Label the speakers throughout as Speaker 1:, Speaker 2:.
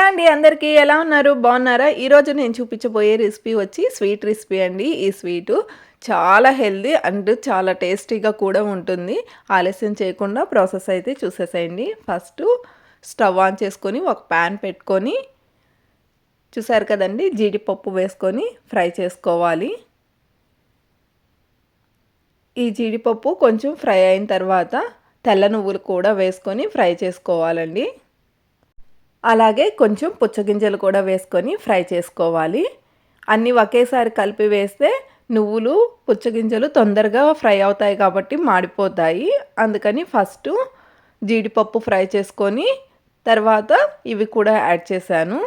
Speaker 1: hello అండి అందరికీ ఎలా ఉన్నారు బాగున్నారా ఈరోజు నేను చూపించబోయే రెసిపీ వచ్చి స్వీట్ రెసిపీ అండి ఈ స్వీటు చాలా హెల్దీ అండ్ చాలా టేస్టీగా కూడా ఉంటుంది ఆలస్యం చేయకుండా ప్రాసెస్ అయితే చూసేసేయండి ఫస్ట్ స్టవ్ ఆన్ చేసుకొని ఒక ప్యాన్ పెట్టుకొని చూసారు కదండి జీడిపప్పు వేసుకొని ఫ్రై చేసుకోవాలి ఈ జీడిపప్పు కొంచెం ఫ్రై అయిన తర్వాత తెల్ల నువ్వులు కూడా వేసుకొని ఫ్రై చేసుకోవాలండి అలాగే కొంచెం పుచ్చగింజలు కూడా వేసుకొని ఫ్రై చేసుకోవాలి అన్నీ ఒకేసారి కలిపి వేస్తే నువ్వులు పుచ్చగింజలు తొందరగా ఫ్రై అవుతాయి కాబట్టి మాడిపోతాయి అందుకని ఫస్ట్ జీడిపప్పు ఫ్రై చేసుకొని తర్వాత ఇవి కూడా యాడ్ చేశాను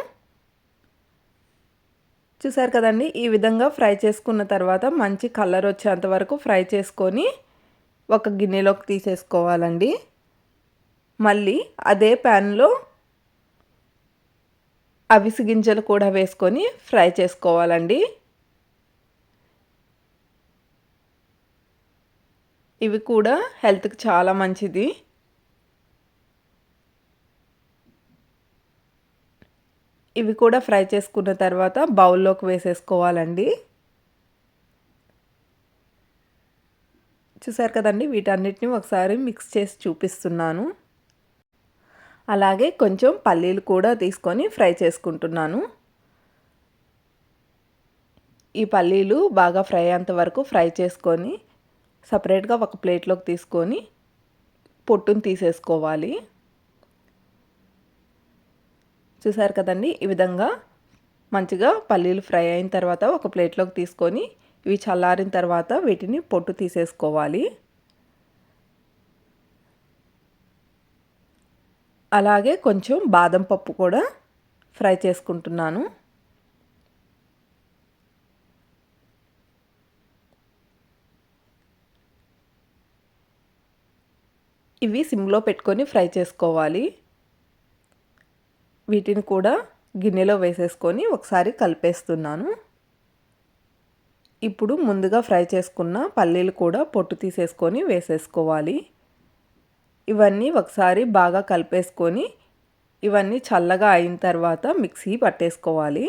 Speaker 1: చూసారు కదండి ఈ విధంగా ఫ్రై చేసుకున్న తర్వాత మంచి కలర్ వచ్చేంత వరకు ఫ్రై చేసుకొని ఒక గిన్నెలోకి తీసేసుకోవాలండి మళ్ళీ అదే ప్యాన్లో అవిసి గింజలు కూడా వేసుకొని ఫ్రై చేసుకోవాలండి ఇవి కూడా హెల్త్కి చాలా మంచిది ఇవి కూడా ఫ్రై చేసుకున్న తర్వాత బౌల్లోకి వేసేసుకోవాలండి చూసారు కదండి వీటన్నిటిని ఒకసారి మిక్స్ చేసి చూపిస్తున్నాను అలాగే కొంచెం పల్లీలు కూడా తీసుకొని ఫ్రై చేసుకుంటున్నాను ఈ పల్లీలు బాగా ఫ్రై అయ్యేంత వరకు ఫ్రై చేసుకొని సపరేట్గా ఒక ప్లేట్లోకి తీసుకొని పొట్టును తీసేసుకోవాలి చూసారు కదండి ఈ విధంగా మంచిగా పల్లీలు ఫ్రై అయిన తర్వాత ఒక ప్లేట్లోకి తీసుకొని ఇవి చల్లారిన తర్వాత వీటిని పొట్టు తీసేసుకోవాలి అలాగే కొంచెం బాదం పప్పు కూడా ఫ్రై చేసుకుంటున్నాను ఇవి సిమ్లో పెట్టుకొని ఫ్రై చేసుకోవాలి వీటిని కూడా గిన్నెలో వేసేసుకొని ఒకసారి కలిపేస్తున్నాను ఇప్పుడు ముందుగా ఫ్రై చేసుకున్న పల్లీలు కూడా పొట్టు తీసేసుకొని వేసేసుకోవాలి ఇవన్నీ ఒకసారి బాగా కలిపేసుకొని ఇవన్నీ చల్లగా అయిన తర్వాత మిక్సీ పట్టేసుకోవాలి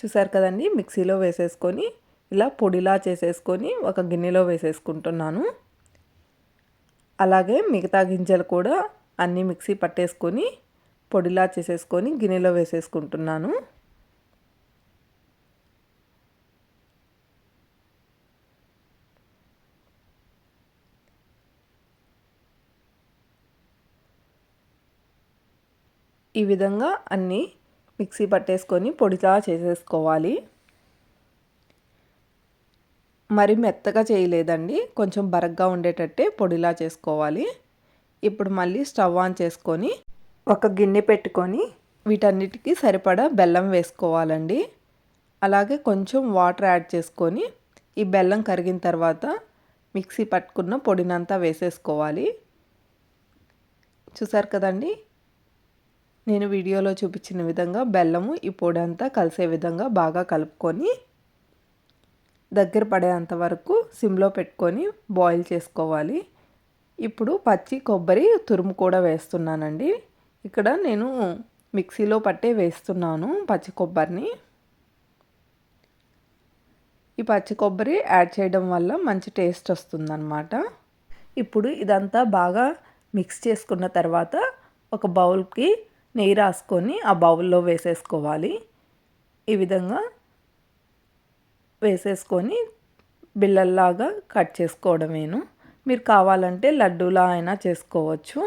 Speaker 1: చూసారు కదండి మిక్సీలో వేసేసుకొని ఇలా పొడిలా చేసేసుకొని ఒక గిన్నెలో వేసేసుకుంటున్నాను అలాగే మిగతా గింజలు కూడా అన్నీ మిక్సీ పట్టేసుకొని పొడిలా చేసేసుకొని గిన్నెలో వేసేసుకుంటున్నాను ఈ విధంగా అన్నీ మిక్సీ పట్టేసుకొని పొడిలా చేసేసుకోవాలి మరి మెత్తగా చేయలేదండి కొంచెం బరగ్గా ఉండేటట్టే పొడిలా చేసుకోవాలి ఇప్పుడు మళ్ళీ స్టవ్ ఆన్ చేసుకొని ఒక గిన్నె పెట్టుకొని వీటన్నిటికీ సరిపడా బెల్లం వేసుకోవాలండి అలాగే కొంచెం వాటర్ యాడ్ చేసుకొని ఈ బెల్లం కరిగిన తర్వాత మిక్సీ పట్టుకున్న పొడినంతా వేసేసుకోవాలి చూసారు కదండి నేను వీడియోలో చూపించిన విధంగా బెల్లము ఈ పొడి అంతా కలిసే విధంగా బాగా కలుపుకొని దగ్గర పడేంత వరకు సిమ్లో పెట్టుకొని బాయిల్ చేసుకోవాలి ఇప్పుడు పచ్చి కొబ్బరి తురుము కూడా వేస్తున్నానండి ఇక్కడ నేను మిక్సీలో పట్టే వేస్తున్నాను పచ్చి కొబ్బరిని ఈ పచ్చి కొబ్బరి యాడ్ చేయడం వల్ల మంచి టేస్ట్ వస్తుందన్నమాట ఇప్పుడు ఇదంతా బాగా మిక్స్ చేసుకున్న తర్వాత ఒక బౌల్కి నెయ్యి రాసుకొని ఆ బౌల్లో వేసేసుకోవాలి ఈ విధంగా వేసేసుకొని బిళ్ళల్లాగా కట్ చేసుకోవడమేను మీరు కావాలంటే లడ్డూలా అయినా చేసుకోవచ్చు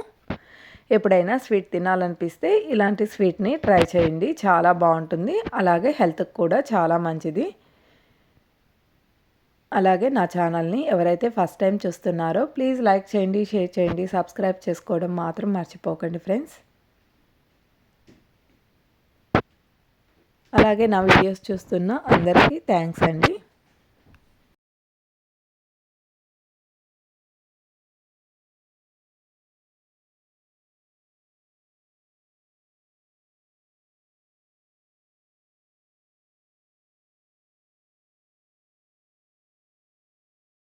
Speaker 1: ఎప్పుడైనా స్వీట్ తినాలనిపిస్తే ఇలాంటి స్వీట్ని ట్రై చేయండి చాలా బాగుంటుంది అలాగే హెల్త్కి కూడా చాలా మంచిది అలాగే నా ఛానల్ని ఎవరైతే ఫస్ట్ టైం చూస్తున్నారో ప్లీజ్ లైక్ చేయండి షేర్ చేయండి సబ్స్క్రైబ్ చేసుకోవడం మాత్రం మర్చిపోకండి ఫ్రెండ్స్ అలాగే నా వీడియోస్ చూస్తున్న అందరికీ థ్యాంక్స్ అండి